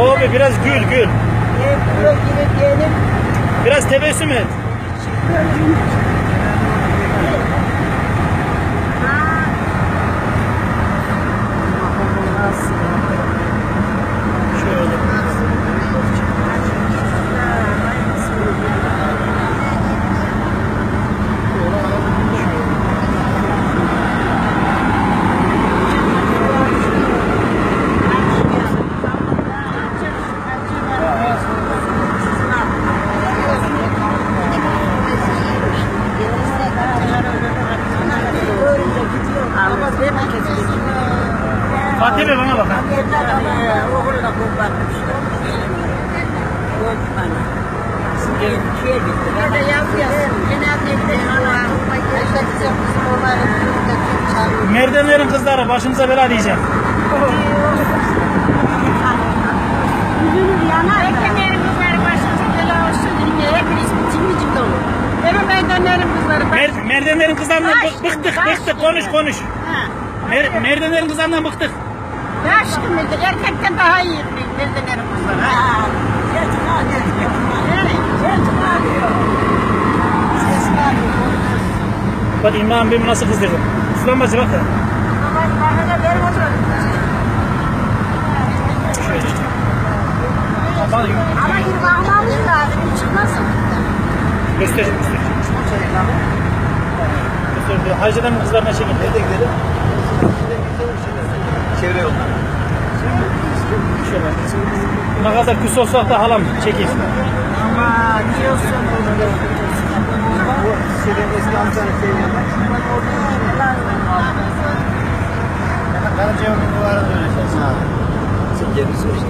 Abi biraz gül gül. Biraz tebessüm et. Fatih Bey bana bak. kurbanmış. Bana. Gitti. Genelde. İşte bizim onların Merdanların kızları başımıza bela diyeceğim. merdanların kızlarından bık- bıktık bıktık konuş konuş. Ha. Mer merdanların kızlarından bıktık. Ya aşkım erkekten daha iyi bedenlerim kızları. Ha. Bak İmam Bey'im nasıl kızdırdı. Süleyman Bacı bak da. Şöyle. Ama yine bakmamız lazım. Çıkmasın. Göster, göster. Göster. Hacı Adam'ın kızlarına çekin. Nerede gidelim? Çevre. Şöyle. Ne kadar küs olsak da halam çekeyim. Ama diyorsun. Bu şeyden eski amcanın şeyi yanında. Karaca yolun duvarı döneceğiz. Ha. Sen gelirsin işte.